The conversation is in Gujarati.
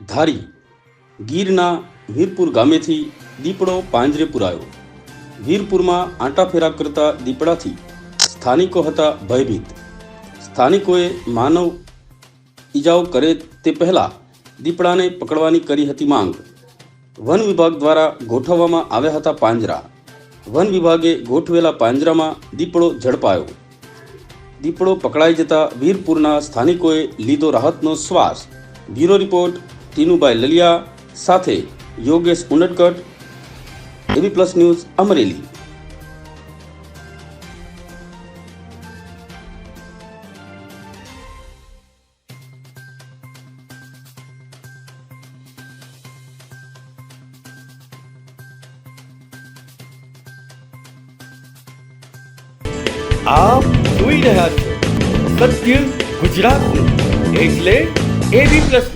ધારી ગીરના વીરપુર ગામેથી દીપડો પાંજરે પુરાયો. વીરપુરમાં આંટાફેરા કરતા દીપડાથી સ્થાનિકો હતા ભયભીત. સ્થાનિકોએ માનવ ઈજાઓ કરે તે પહેલાં દીપડાને પકડવાની કરી હતી માંગ. વન વિભાગ દ્વારા ગોઠવવામાં આવ્યા હતા પાંજરા. વન વિભાગે ગોઠવેલા પાંજરામાં દીપડો ઝડપાયો. દીપડો પકડાઈ જતા વીરપુરના સ્થાનિકોએ લીધો રાહતનો શ્વાસ. બ્યુરો રિપોર્ટ ટીનુભાઈ લલિયા સાથે Yogesh Unadkat AB plus news Amreli આપ જોઈ રહ્યા છો સત્ય ગુજરાતનું એટલે એબી પ્લસ